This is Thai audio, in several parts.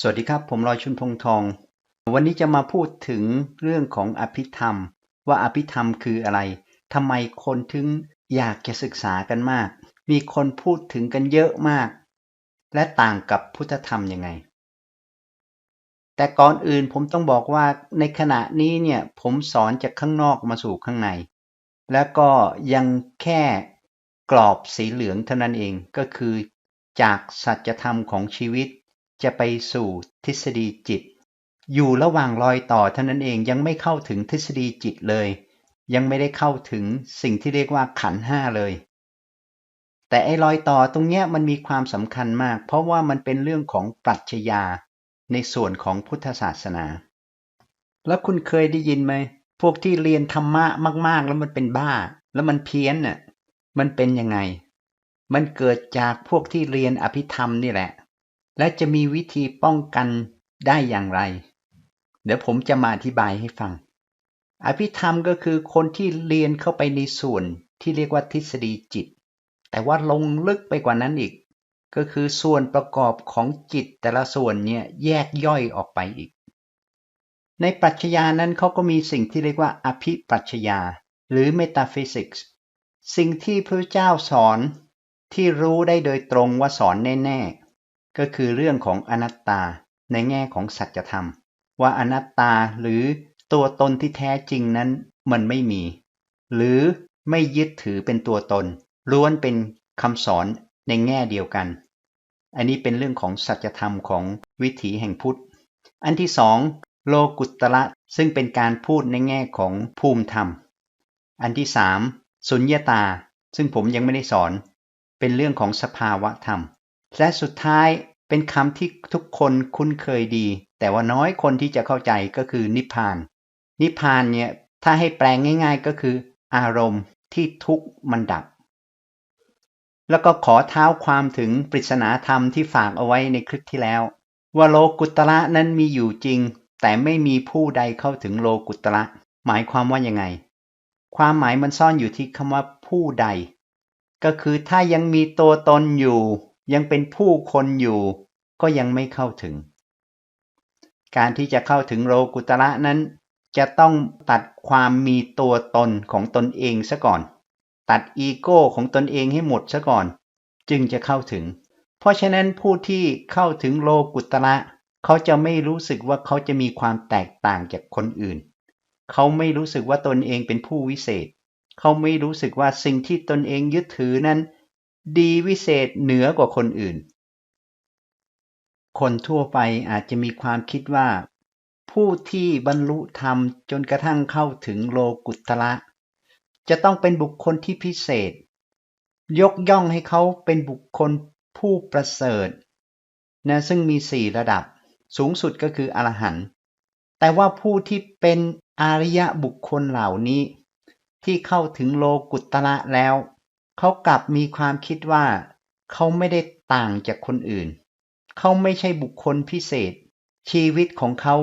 สวัสดีครับ ผมลอยชุนพงทอง วันนี้จะมาพูดถึงเรื่องของอภิธรรม ว่าอภิธรรมคืออะไรทำไมคนถึงอยากจะศึกษากันมาก มีคนพูดถึงกันเยอะมาก และต่างกับพุทธธรรมยังไง แต่ก่อนอื่นผมต้องบอกว่าในขณะนี้เนี่ยผมสอนจากข้างนอกมาสู่ข้างใน แล้วก็ยังแค่กรอบสีเหลืองเท่านั้นเองก็คือ จากสัจธรรมของชีวิต จะไปสู่ทฤษฎีจิต อยู่ระหว่างรอยต่อเท่านั้นเองยังไม่เข้าถึงทฤษฎีจิตเลย ยังไม่ได้เข้าถึงสิ่งที่เรียกว่าขันห้าเลย แต่ไอ้รอยต่อตรงเนี้ยมันมีความสำคัญมาก เพราะว่ามันเป็นเรื่องของปรัชญาในส่วนของพุทธศาสนา แล้วคุณเคยได้ยินไหมพวกที่เรียนธรรมะมาก ๆ แล้วมันเป็นบ้า แล้วมันเพี้ยนน่ะมันเป็นยังไง มันเกิดจากพวกที่เรียนอภิธรรมนี่แหละ และจะมีวิธีป้องกันได้อย่างไร เดี๋ยวผมจะมาอธิบายให้ฟัง อภิธรรมก็คือคนที่เรียนเข้าไปในส่วนที่เรียกว่าทฤษฎีจิต แต่ว่าลงลึกไปกว่านั้นอีก ก็คือส่วนประกอบของจิตแต่ละส่วนเนี่ยแยกย่อยออกไปอีก ในปรัชญานั้นเขาก็มีสิ่งที่เรียกว่าอภิปรัชญาหรือ metaphysics สิ่งที่พระเจ้าสอนที่รู้ได้โดยตรงว่าสอนแน่ ๆ ก็คือเรื่องของอนัตตาในแง่ของสัจธรรม ว่าอนัตตาหรือตัวตนที่แท้จริงนั้นมันไม่มี หรือไม่ยึดถือเป็นตัวตน ล้วนเป็นคำสอนในแง่เดียวกัน อันนี้เป็นเรื่องของสัจธรรมของวิถีแห่งพุทธ อันที่สองโลกุตระซึ่งเป็นการพูดในแง่ของภูมิธรรม อันที่สามสุญญาตา ซึ่งผมยังไม่ได้สอน เป็นเรื่องของสภาวะธรรม และสุดท้ายเป็นคำที่ทุกคนคุ้นเคยดี แต่ว่าน้อยคนที่จะเข้าใจก็คือนิพพาน นิพพานเนี่ยถ้าให้แปลงง่าย ๆ ก็คือ อารมณ์ที่ทุกข์มันดับ แล้วก็ขอเท้าความถึงปริศนาธรรมที่ฝากเอาไว้ในคลิปที่แล้ว ว่าโลกุตระนั้นมีอยู่จริง แต่ไม่มีผู้ใดเข้าถึงโลกุตระ หมายความว่ายังไง ความหมายมันซ่อนอยู่ที่คำว่าผู้ใด ก็คือถ้ายังมีตัวตนอยู่ ยังเป็นผู้คนอยู่ ก็ยังไม่เข้าถึง การที่จะเข้าถึงโลกุตระนั้น จะต้องตัดความมีตัวตนของตนเองซะก่อน ตัดอีโก้ของตนเองให้หมดซะก่อน จึงจะเข้าถึง เพราะฉะนั้นผู้ที่เข้าถึงโลกุตระเขาจะไม่รู้สึกว่าเขาจะมีความแตกต่างจากคนอื่น เขาไม่รู้สึกว่าตนเองเป็นผู้วิเศษ เขาไม่รู้สึกว่าสิ่งที่ตนเองยึดถือนั้น ดีวิเศษเหนือกว่าคนอื่น คนทั่วไปอาจจะมีความคิดว่า ผู้ที่บรรลุธรรมจนกระทั่งเข้าถึงโลกุตระจะต้องเป็นบุคคลที่พิเศษ ยกย่องให้เขาเป็นบุคคลผู้ประเสริฐนะซึ่งมีสี่ระดับสูงสุดก็คืออรหันต์แต่ว่าผู้ที่เป็นอริยะบุคคลเหล่านี้ ที่เข้าถึงโลกุตระแล้ว เขากลับมีความคิดว่าเขาไม่ได้ต่างจากคนอื่น เขาไม่ใช่บุคคลพิเศษ ชีวิตของเขา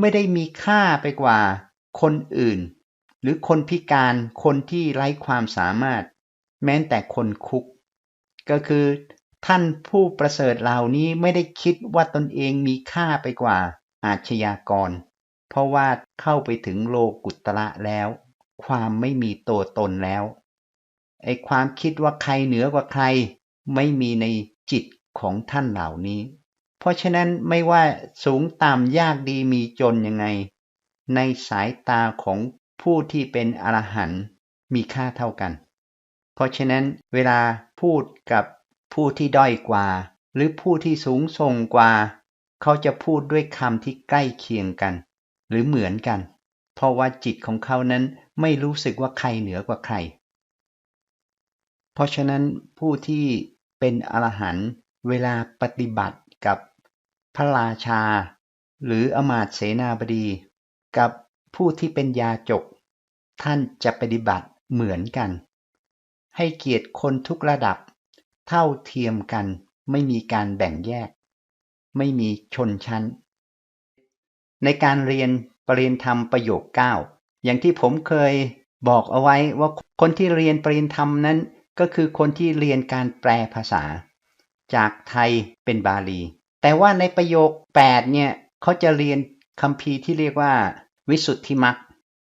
ไม่ได้มีค่าไปกว่าคนอื่น หรือคนพิการคนที่ไร้ความสามารถ แม้แต่คนคุก ก็คือท่านผู้ประเสริฐเหล่านี้ไม่ได้คิดว่าตนเองมีค่าไปกว่าอาชญากร เพราะว่าเข้าไปถึงโลกุตระแล้ว ความไม่มีตัวตนแล้ว ไอความคิดว่าใครเหนือกว่าใคร ไม่มีในจิตของท่านเหล่านี้ เพราะฉะนั้นไม่ว่าสูงต่ำยากดีมีจนยังไง ในสายตาของผู้ที่เป็นอรหันต์มีค่าเท่ากัน เพราะฉะนั้นเวลาพูดกับผู้ที่ด้อยกว่า หรือผู้ที่สูงส่งกว่า เขาจะพูดด้วยคำที่ใกล้เคียงกัน หรือเหมือนกัน เพราะว่าจิตของเขานั้นไม่รู้สึกว่าใครเหนือกว่าใคร เพราะฉะนั้นผู้ที่เป็นอรหันต์เวลาปฏิบัติกับพระราชา หรืออมาตเสนาบดี กับผู้ที่เป็นยาจก ท่านจะปฏิบัติเหมือนกัน ให้เกียรติคนทุกระดับ เท่าเทียมกันไม่มีการแบ่งแยก ไม่มีชนชั้น ในการเรียนปรริญญาธรรมประโยค 9 อย่างที่ผมเคยบอกเอาไว้ว่าคนที่เรียนปรริญญาธรรมนั้น ก็คือคนที่เรียนการแปลภาษา จากไทยเป็นบาลี แต่ว่าในประโยค 8 เนี่ยเขาจะเรียนคัมภีที่เรียกว่า วิสุทธิมรรค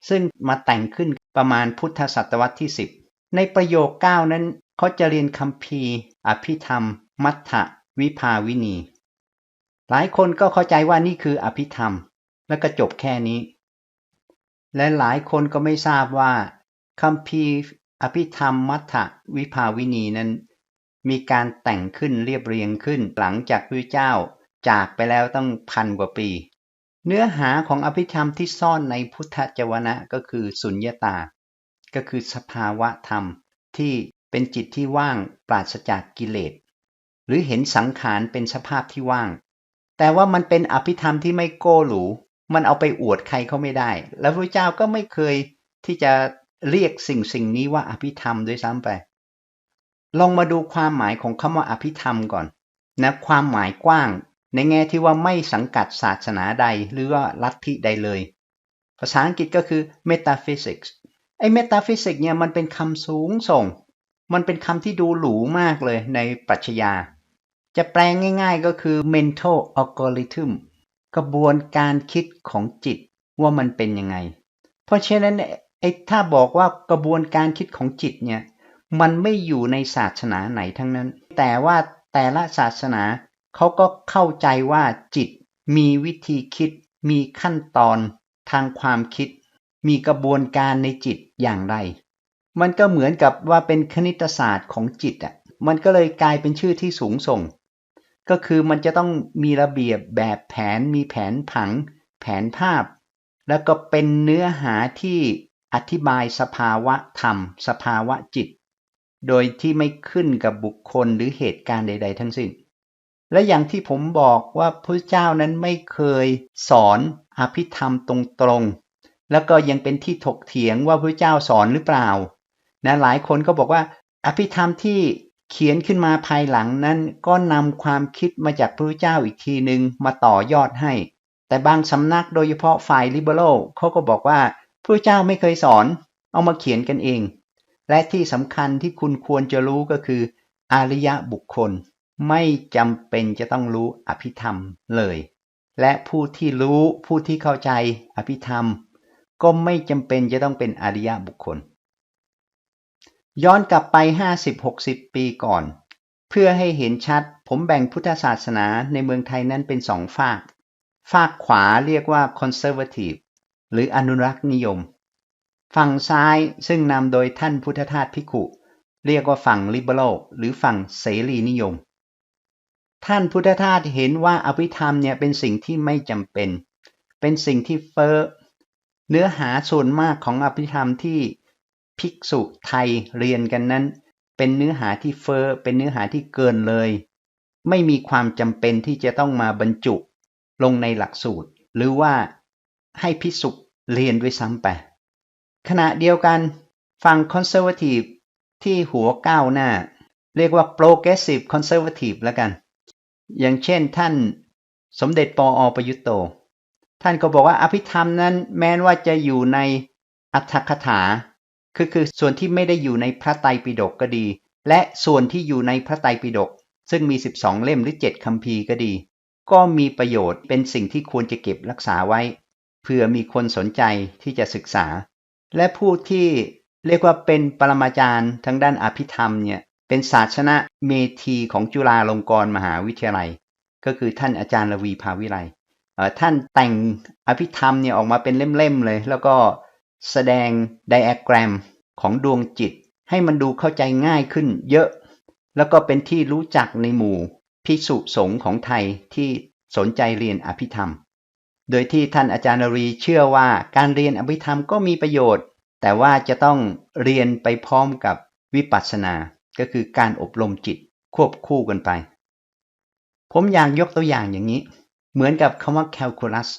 ซึ่งมาแต่งขึ้นประมาณพุทธศตวรรษที่ 10 ในประโยค 9 นั้นเขาจะเรียนคัมภีอภิธรรม มัทธวิภาวินี หลายคนก็เข้าใจว่านี่คืออภิธรรม แล้วก็จบแค่นี้ และหลายคนก็ไม่ทราบว่าคัมภี อภิธรรมมัทธวิภาวินีนั้น มีการแต่งขึ้นเรียบเรียงขึ้นหลังจากพระเจ้าจากไปแล้วตั้งพันกว่าปี เนื้อหาของอภิธรรมที่ซ่อนในพุทธจวนะก็คือสุญญตา ก็คือสภาวะธรรมที่เป็นจิตที่ว่างปราศจากกิเลส หรือเห็นสังขารเป็นสภาพที่ว่าง แต่ว่ามันเป็นอภิธรรมที่ไม่โก้หรูมันเอาไปอวดใครเขาไม่ได้ แล้วพระเจ้าก็ไม่เคยที่จะ เรียกสิ่งสิ่งนี้ว่าอภิธรรมด้วยซ้ำไป ลองมาดูความหมายของคำว่าอภิธรรมก่อนนะความหมายกว้าง ในแง่ที่ว่าไม่สังกัดศาสนาใดหรือว่าลัทธิใดเลย ภาษาอังกฤษก็คือ metaphysics ไอ้ metaphysics เนี่ยมันเป็นคำสูงส่ง มันเป็นคำที่ดูหรูมากเลยในปรัชญา จะแปลงง่าย ๆก็คือ mental algorithm กระบวนการคิดของจิตว่ามันเป็นยังไง เพราะฉะนั้น ไอ้ถ้าบอกว่ากระบวนการคิดของจิตเนี่ย มันไม่อยู่ในศาสนาไหนทั้งนั้น แต่ว่าแต่ละศาสนาเขาก็เข้าใจว่าจิตมีวิธีคิด มีขั้นตอนทางความคิด มีกระบวนการในจิตอย่างไร มันก็เหมือนกับว่าเป็นคณิตศาสตร์ของจิตอะมันก็เลยกลายเป็นชื่อที่สูงส่ง ก็คือมันจะต้องมีระเบียบแบบแผนมีแผนผัง แผนภาพ แล้วก็เป็นเนื้อหาที่ อธิบายสภาวะธรรม สภาวะจิต โดยที่ไม่ขึ้นกับบุคคลหรือเหตุการณ์ใด ๆ ทั้งสิ้น และอย่างที่ผมบอกว่าพระเจ้านั้นไม่เคยสอนอภิธรรมตรงๆ แล้วก็ยังเป็นที่ถกเถียงว่าพระเจ้าสอนหรือเปล่า นะหลายคนก็บอกว่า อภิธรรมที่เขียนขึ้นมาภายหลังนั้นก็นำความคิดมาจากพระเจ้าอีกทีหนึ่งมาต่อยอดให้ แต่บางสำนักโดยเฉพาะฝ่ายลิเบอรัลเขาก็บอกว่า พระเจ้าไม่เคยสอน เอามาเขียนกันเอง และที่สำคัญที่คุณควรจะรู้ก็คือ อริยะบุคคล ไม่จำเป็นจะต้องรู้อภิธรรมเลย และผู้ที่รู้ผู้ที่เข้าใจอภิธรรม ก็ไม่จำเป็นจะต้องเป็นอริยะบุคคล ย้อนกลับไป 50-60 ปีก่อน เพื่อให้เห็นชัด ผมแบ่งพุทธศาสนาในเมืองไทยนั้นเป็นสองฝาก ฝากขวาเรียกว่า conservative หรืออนุรักษ์นิยม ฝั่งซ้ายซึ่งนำโดยท่านพุทธทาสพิขุเรียกว่าฝั่งลิเบอรัลหรือฝั่งเสรีนิยม ท่านพุทธทาสเห็นว่าอภิธรรมเนี่ยเป็นสิ่งที่ไม่จำเป็น เป็นสิ่งที่เฟอ้อเนื้อหาส่วนมากของอภิธรรมที่ภิกษุไทยเรียนกันนั้น เป็นเนื้อหาที่เฟอ้อเป็นเนื้อหาที่เกินเลย ไม่มีความจำเป็นที่จะต้องมาบรรจุลงในหลักสูตร หรือว่า ให้พิสุเรียนด้วยซ้ำไป ขณะเดียวกันฝั่งคอนเซอร์วทีฟที่หัวก้าวหน้า เรียกว่า progressive conservative แล้วกัน อย่างเช่นท่านสมเด็จปออประยุตโต ท่านก็บอกว่าอภิธรรมนั้นแม้ว่าจะอยู่ในอัตถคถา คือคือส่วนที่ไม่ได้อยู่ในพระไตรปิฎกก็ดี และส่วนที่อยู่ในพระไตรปิฎกซึ่งมี 12 เล่มหรือ 7คัมภีร์ก็ดี ก็มีประโยชน์เป็นสิ่งที่ควรจะเก็บรักษาไว้ เผื่อมีคนสนใจที่จะศึกษา และผู้ที่เรียกว่าเป็นปรมาจารย์ทางด้านอภิธรรมเนี่ยเป็นศาสนาเมธีของจุฬาลงกรณ์มหาวิทยาลัย ก็คือท่านอาจารย์ระวีภาวิไลท่านแต่งอภิธรรมเนี่ยออกมาเป็นเล่มๆเลย แล้วก็แสดงไดอะแกรมของดวงจิต ให้มันดูเข้าใจง่ายขึ้นเยอะ แล้วก็เป็นที่รู้จักในหมู่พิสุสงฆ์ของไทยที่สนใจเรียนอภิธรรม โดยที่ท่านอาจารย์รีเชื่อว่าการเรียนอภิธรรมก็มีประโยชน์ แต่ว่าจะต้องเรียนไปพร้อมกับวิปัสสนา ก็คือการอบรมจิตควบคู่กันไป ผมอยากยกตัวอย่างอย่างนี้ เหมือนกับคำว่า calculus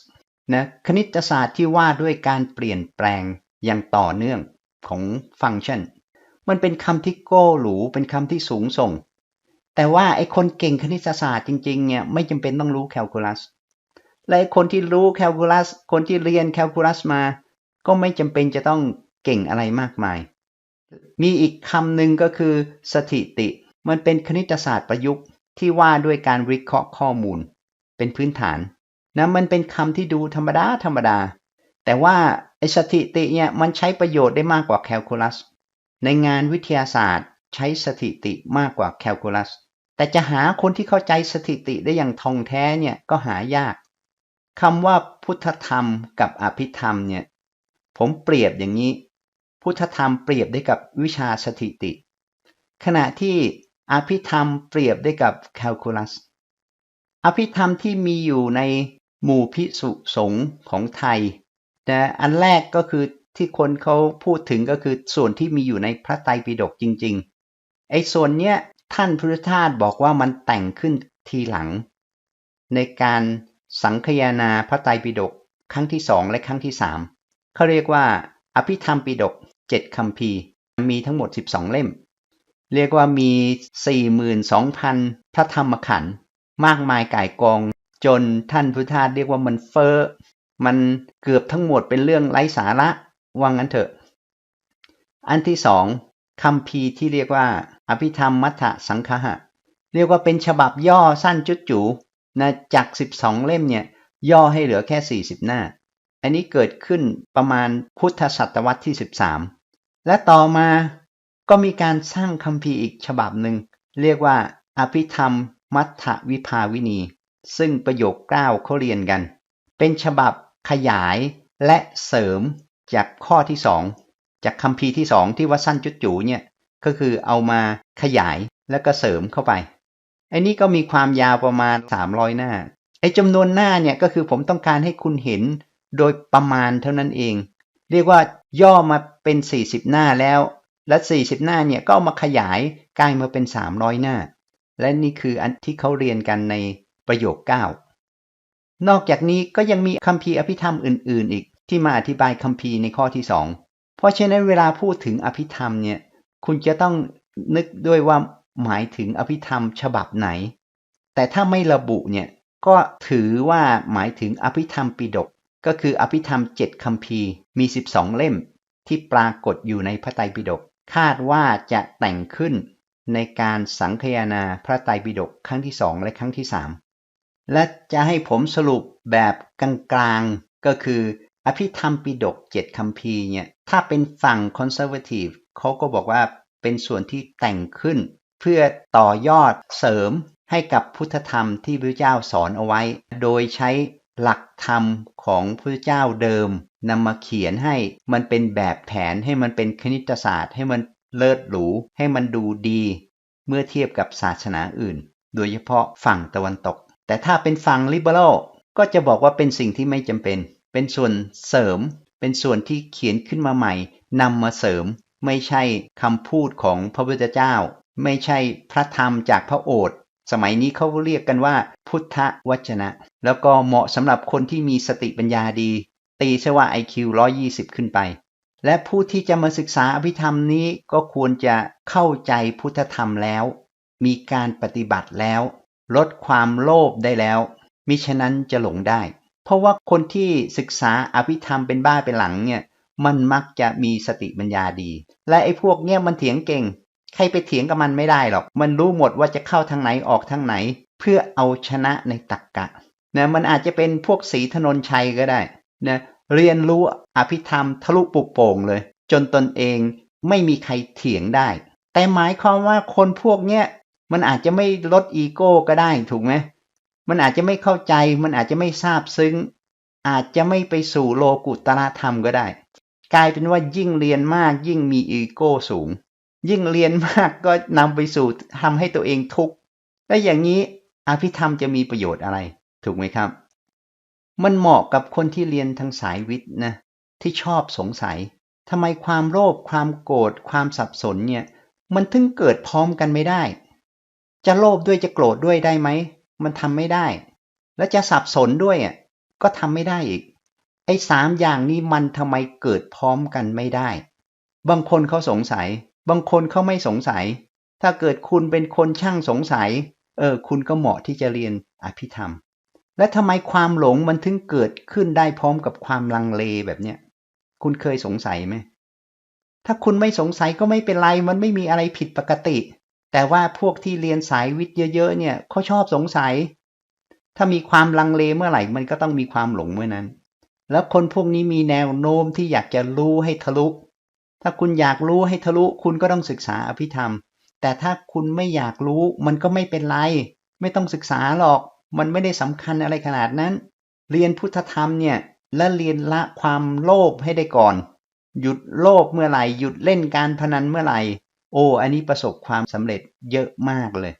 นะคณิตศาสตร์ที่ว่าด้วยการเปลี่ยนแปลงอย่างต่อเนื่องของฟังก์ชัน มันเป็นคำที่โก้หรูเป็นคำที่สูงส่ง แต่ว่าไอ้คนเก่งคณิตศาสตร์จริงๆเนี่ยไม่จำเป็นต้องรู้ calculus และคนที่รู้แคลคูลัส คนที่เรียนแคลคูลัสมา ก็ไม่จำเป็นจะต้องเก่งอะไรมากมาย มีอีกคำหนึ่งก็คือสถิติ มันเป็นคณิตศาสตร์ประยุกต์ที่ว่าด้วยการวิเคราะห์ข้อมูล เป็นพื้นฐานนะมันเป็นคำที่ดูธรรมดาธรรมดา แต่ว่าไอ้สถิติเนี่ยมันใช้ประโยชน์ได้มากกว่าแคลคูลัส ในงานวิทยาศาสตร์ใช้สถิติมากกว่าแคลคูลัส แต่จะหาคนที่เข้าใจสถิติได้อย่างท่องแท้เนี่ยก็หายาก คำว่าพุทธธรรมกับอภิธรรมเนี่ย ผมเปรียบอย่างนี้ พุทธธรรมเปรียบได้กับวิชาสถิติ ขณะที่อภิธรรมเปรียบได้กับแคลคูลัส อภิธรรมที่มีอยู่ในหมู่พิสุสงฆ์ของไทยนะอันแรกก็คือที่คนเขาพูดถึงก็คือส่วนที่มีอยู่ในพระไตรปิฎกจริง ๆ ไอ้ส่วนเนี้ยท่านพุทธทาสบอกว่ามันแต่งขึ้นทีหลัง ในการ สังคยนาพระไตรปิฎกครั้งที่สองและครั้งที่สามเขาเรียกว่า อภิธรรมปิฎกเจ็ดคำพีมีทั้งหมด 12 เล่ม เรียกว่ามี 42,000 พระธรรมขันธ์มากมายก่ายกอง จนท่านพุทธาเรียกว่ามันเฟอ้อมันเกือบทั้งหมดเป็นเรื่องไร้สาระว่างั้นเถอะ อันที่สองคำพีที่เรียกว่า อภิธรรมมัทธสังคหะ เรียกว่าเป็นฉบับย่อสั้นจุดจู นะจาก 12 เล่มเนี่ยย่อให้เหลือแค่ 40 หน้า อันนี้เกิดขึ้นประมาณพุทธศตวรรษที่ 13 และต่อมาก็มีการสร้างคำพีร์อีกฉบับหนึ่ง เรียกว่าอภิธรรมมัทธวิภาวินี ซึ่งประโยคเก้าเขาเรียนกัน เป็นฉบับขยายและเสริมจากข้อที่สองจากคำพีร์ที่สองที่ว่าสั้นจุดจูเนี่ยก็คือเอามาขยายแล้วก็เสริมเข้าไป ไอ้นี้ก็มีความยาวประมาณ 300 หน้า ไอ้จำนวนหน้าเนี่ยก็คือผมต้องการให้คุณเห็นโดยประมาณเท่านั้นเอง เรียกว่าย่อมาเป็น 40 หน้าแล้ว และ 40 หน้าเนี่ยก็ามาขยายกลายมาเป็น 300 หน้า และนี่คืออันที่เขาเรียนกันในประโยค 9 นอกจากนี้ก็ยังมีคัมภีร์อภิธรรมอื่น ๆ อีกที่มาอธิบายคัมภีร์ในข้อที่ 2 เพราะฉะนั้นเวลาพูดถึงอภิธรรมเนี่ยคุณจะต้องนึกด้วยว่า หมายถึงอภิธรรมฉบับไหน แต่ถ้าไม่ระบุเนี่ยก็ถือว่าหมายถึงอภิธรรมปิฎกก็คืออภิธรรมเจ็ดคัมภีร์มี 12 เล่ม ที่ปรากฏอยู่ในพระไตรปิฎกคาดว่าจะแต่งขึ้นในการสังคยนาพระไตรปิฎกครั้งที่สองและครั้งที่สามและจะให้ผมสรุปแบบกลางๆก็คืออภิธรรมปิฎกเจ็ดคัมภีเนี่ยถ้าเป็นฝั่งคอนเซอร์เวทีฟเขาก็บอกว่าเป็นส่วนที่แต่งขึ้น เพื่อต่อยอดเสริมให้กับพุทธธรรมที่พระเจ้าสอนเอาไว้ โดยใช้หลักธรรมของพระเจ้าเดิมนำมาเขียนให้มันเป็นแบบแผนให้มันเป็นคณิตศาสตร์ ให้มันเลิศหรู ให้มันดูดี เมื่อเทียบกับศาสนาอื่น โดยเฉพาะฝั่งตะวันตก แต่ถ้าเป็นฝั่งลิเบอรัลก็จะบอกว่าเป็นสิ่งที่ไม่จำเป็น เป็นส่วนเสริม เป็นส่วนที่เขียนขึ้นมาใหม่นำมาเสริม ไม่ใช่คำพูดของพระพุทธเจ้า ไม่ใช่พระธรรมจากพระโอษฐ์สมัยนี้เขาเรียกกันว่า พุทธวจนะ แล้วก็เหมาะสำหรับคนที่มีสติปัญญาดี ตีเชื่อว่า IQ 120 ขึ้นไป และผู้ที่จะมาศึกษาอภิธรรมนี้ก็ควรจะเข้าใจพุทธธรรมแล้ว มีการปฏิบัติแล้ว ลดความโลภได้แล้ว มิฉะนั้นจะหลงได้ เพราะว่าคนที่ศึกษาอภิธรรมเป็นบ้าเป็นหลังเนี่ยมันมักจะมีสติปัญญาดี และไอ้พวกเนี้ยมันเถียงเก่ง ใครไปเถียงกับมันไม่ได้หรอก มันรู้หมดว่าจะเข้าทางไหนออกทางไหน เพื่อเอาชนะในตักกะนะมันอาจจะเป็นพวกสีถนนชัยก็ได้นะเรียนรู้อภิธรรมทะลุปุโป่งเลย จนตนเองไม่มีใครเถียงได้ แต่หมายความว่าคนพวกเนี้ยมันอาจจะไม่ลดอีโก้ก็ได้ถูกไหมมันอาจจะไม่เข้าใจ มันอาจจะไม่ทราบซึ้ง อาจจะไม่ไปสู่โลกุตละธรรมก็ได้ กลายเป็นว่ายิ่งเรียนมากยิ่งมีอีโก้สูง ยิ่งเรียนมากก็นำไปสู่ทำให้ตัวเองทุกข์และอย่างนี้อภิธรรมจะมีประโยชน์อะไร ถูกไหมครับ มันเหมาะกับคนที่เรียนทางสายวิทย์นะที่ชอบสงสัยทำไมความโลภความโกรธความสับสนเนี่ย มันถึงเกิดพร้อมกันไม่ได้ จะโลภด้วยจะโกรธด้วยได้ไหมมันทำไม่ได้ แล้วจะสับสนด้วยอะก็ทำไม่ได้อีก ไอ้สามอย่างนี้มันทำไมเกิดพร้อมกันไม่ได้ บางคนเขาสงสัย บางคนเขาไม่สงสัย ถ้าเกิดคุณเป็นคนช่างสงสัย เออ คุณก็เหมาะที่จะเรียนอภิธรรม และทำไมความหลงมันถึงเกิดขึ้นได้พร้อมกับความลังเลแบบเนี้ย คุณเคยสงสัยไหม ถ้าคุณไม่สงสัยก็ไม่เป็นไร มันไม่มีอะไรผิดปกติ แต่ว่าพวกที่เรียนสายวิทย์เยอะๆเนี่ยเขาชอบสงสัย ถ้ามีความลังเลเมื่อไหร่ มันก็ต้องมีความหลงเมื่อนั้น แล้วคนพวกนี้มีแนวโน้มที่อยากจะรู้ให้ทะลุ ถ้าคุณอยากรู้ให้ทะลุคุณก็ต้องศึกษาอภิธรรม แต่ถ้าคุณไม่อยากรู้มันก็ไม่เป็นไร ไม่ต้องศึกษาหรอก มันไม่ได้สำคัญอะไรขนาดนั้น เรียนพุทธธรรมเนี่ยและเรียนละความโลภให้ได้ก่อน หยุดโลภเมื่อไหร่หยุดเล่นการพนันเมื่อไหร่ โอ้อันนี้ประสบความสำเร็จเยอะมากเลย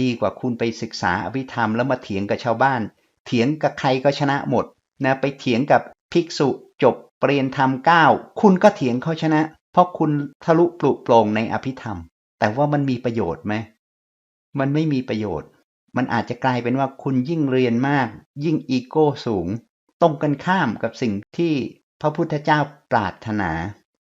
ดีกว่าคุณไปศึกษาอภิธรรมแล้วมาเถียงกับชาวบ้าน เถียงกับใครก็ชนะหมดนะไปเถียงกับภิกษุจบ เปลี่ยนธรรมเก้าคุณก็เถียงเขาชนะ เพราะคุณทะลุปลุกปร่งในอภิธรรม แต่ว่ามันมีประโยชน์ไหมมันไม่มีประโยชน์ มันอาจจะกลายเป็นว่าคุณยิ่งเรียนมาก ยิ่งอีโก้สูง ตรงกันข้ามกับสิ่งที่พระพุทธเจ้าปรารถนา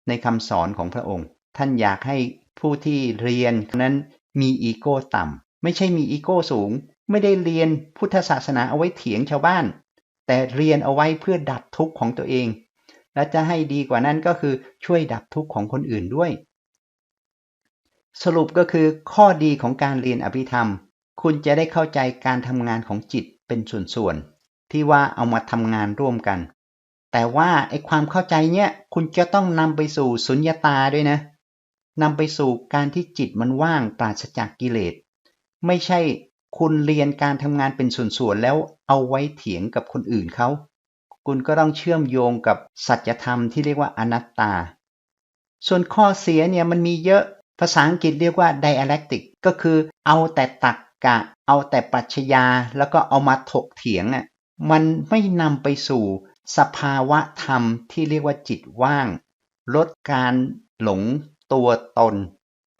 ในคำสอนของพระองค์ ท่านอยากให้ผู้ที่เรียนนั้นมีอีโก้ต่ำไม่ใช่มีอีโก้สูง ไม่ได้เรียนพุทธศาสนาเอาไว้เถียงชาวบ้าน แต่เรียนเอาไว้เพื่อดับทุกข์ของตัวเอง และจะให้ดีกว่านั้นก็คือช่วยดับทุกข์ของคนอื่นด้วย สรุปก็คือข้อดีของการเรียนอภิธรรม คุณจะได้เข้าใจการทำงานของจิตเป็นส่วนๆ ที่ว่าเอามาทำงานร่วมกัน แต่ว่าไอความเข้าใจเนี้ยคุณจะต้องนำไปสู่สุญญตาด้วยนะนำไปสู่การที่จิตมันว่างปราศจากกิเลส ไม่ใช่คุณเรียนการทำงานเป็นส่วนๆ แล้วเอาไว้เถียงกับคนอื่นเขา คุณก็ต้องเชื่อมโยงกับสัจธรรมที่เรียกว่าอนัตตา ส่วนข้อเสียเนี่ยมันมีเยอะภาษาอังกฤษเรียกว่า dialectic ก็คือเอาแต่ตักกะ เอาแต่ปรัชญาแล้วก็เอามาถกเถียงอะมันไม่นำไปสู่สภาวะธรรมที่เรียกว่าจิตว่าง ลดการหลงตัวตน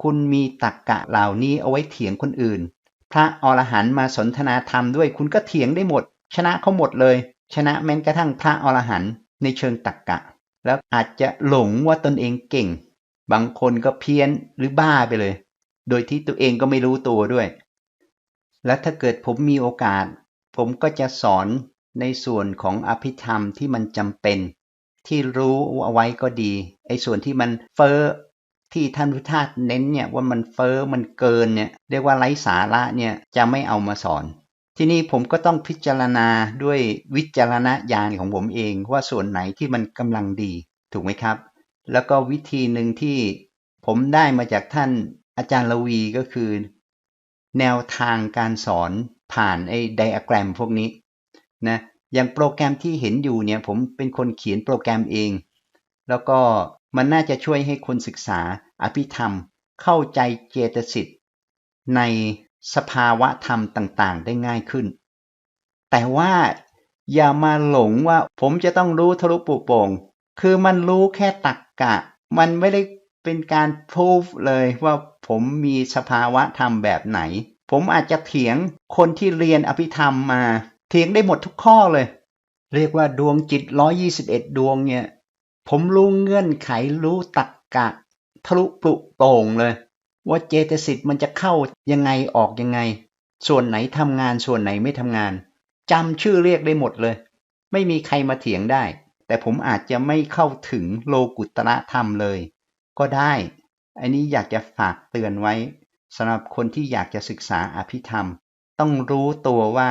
คุณมีตักกะเหล่านี้เอาไว้เถียงคนอื่น พระอรหันต์มาสนทนาธรรมด้วยคุณก็เถียงได้หมด ชนะเขาหมดเลย ชนะแม้กระทั่งพระอรหันต์ในเชิงตักกะ แล้วอาจจะหลงว่าตนเองเก่ง บางคนก็เพี้ยนหรือบ้าไปเลย โดยที่ตัวเองก็ไม่รู้ตัวด้วย และถ้าเกิดผมมีโอกาส ผมก็จะสอนในส่วนของอภิธรรมที่มันจำเป็น ที่รู้เอาไว้ก็ดีไอ้ส่วนที่มันเฟอ้อที่ท่านพุทธาเน้นเนี่ยว่ามันเฟอ้อมันเกินเนี่ยเรียกว่าไร้สาระเนี่ยจะไม่เอามาสอน ทีนี่ผมก็ต้องพิจารณาด้วยวิจารณญาณของผมเองว่าส่วนไหนที่มันกำลังดีถูกไหมครับ แล้วก็วิธีหนึ่งที่ผมได้มาจากท่านอาจารย์ละวีก็คือ แนวทางการสอนผ่านไอ้ไดอะแกรมพวกนี้นะอย่างโปรแกรมที่เห็นอยู่เนี่ยผมเป็นคนเขียนโปรแกรมเอง แล้วก็มันน่าจะช่วยให้คนศึกษาอภิธรรม เข้าใจเจตสิกใน สภาวะธรรมต่างๆ ได้ง่ายขึ้น แต่ว่าอย่ามาหลงว่าผมจะต้องรู้ทะลุปุโป่ง คือมันรู้แค่ตักกะ มันไม่ได้เป็นการพูฟเลยว่าผมมีสภาวะธรรมแบบไหน ผมอาจจะเถียงคนที่เรียนอภิธรรมมา เถียงได้หมดทุกข้อเลย เรียกว่าดวงจิต 121 ดวงเนี่ย ผมรู้เงื่อนไขรู้ตักกะ ทะลุปลุโป่งเลย ว่าเจตสิกมันจะเข้ายังไงออกยังไง ส่วนไหนทำงานส่วนไหนไม่ทำงานจำชื่อเรียกได้หมดเลย ไม่มีใครมาเถียงได้ แต่ผมอาจจะไม่เข้าถึงโลกุตระธรรมเลย ก็ได้ อันนี้อยากจะฝากเตือนไว้สำหรับคนที่อยากจะศึกษาอภิธรรม ต้องรู้ตัวว่า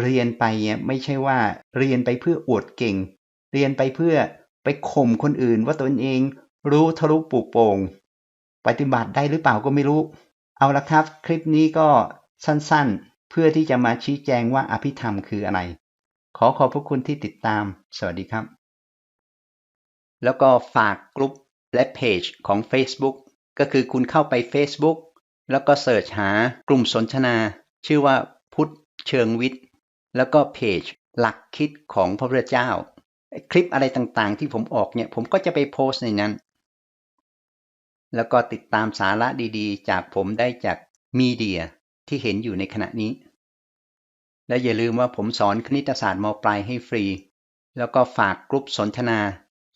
เรียนไปเนี่ยไม่ใช่ว่าเรียนไปเพื่ออวดเก่ง เรียนไปเพื่อไปข่มคนอื่นว่าตนเองรู้ทะลุปลุกโป่ง ปฏิบัติได้หรือเปล่าก็ไม่รู้ เอาละครับ คลิปนี้ก็สั้นๆ เพื่อที่จะมาชี้แจงว่าอภิธรรมคืออะไร ขอขอบพระคุณที่ติดตาม สวัสดีครับ แล้วก็ฝากกลุ่มและเพจของ Facebook ก็คือคุณเข้าไป Facebook แล้วก็เสิร์ชหากลุ่มสนทนา ชื่อว่าพุทธเชิงวิทย์ แล้วก็เพจหลักคิดของพระพุทธเจ้า คลิปอะไรต่างๆ ที่ผมออกเนี่ย ผมก็จะไปโพสต์ในนั้น แล้วก็ติดตามสาระดีๆ จากผมได้จากมีเดียที่เห็นอยู่ในขณะนี้ และอย่าลืมว่าผมสอนคณิตศาสตร์มปลายให้ฟรี แล้วก็ฝากกลุ่มสนทนา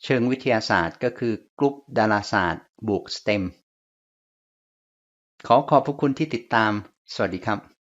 เชิงวิทยาศาสตร์ก็คือกลุ่มดาราศาสตร์บวกสเต็มขอขอบพระคุณที่ติดตาม สวัสดีครับ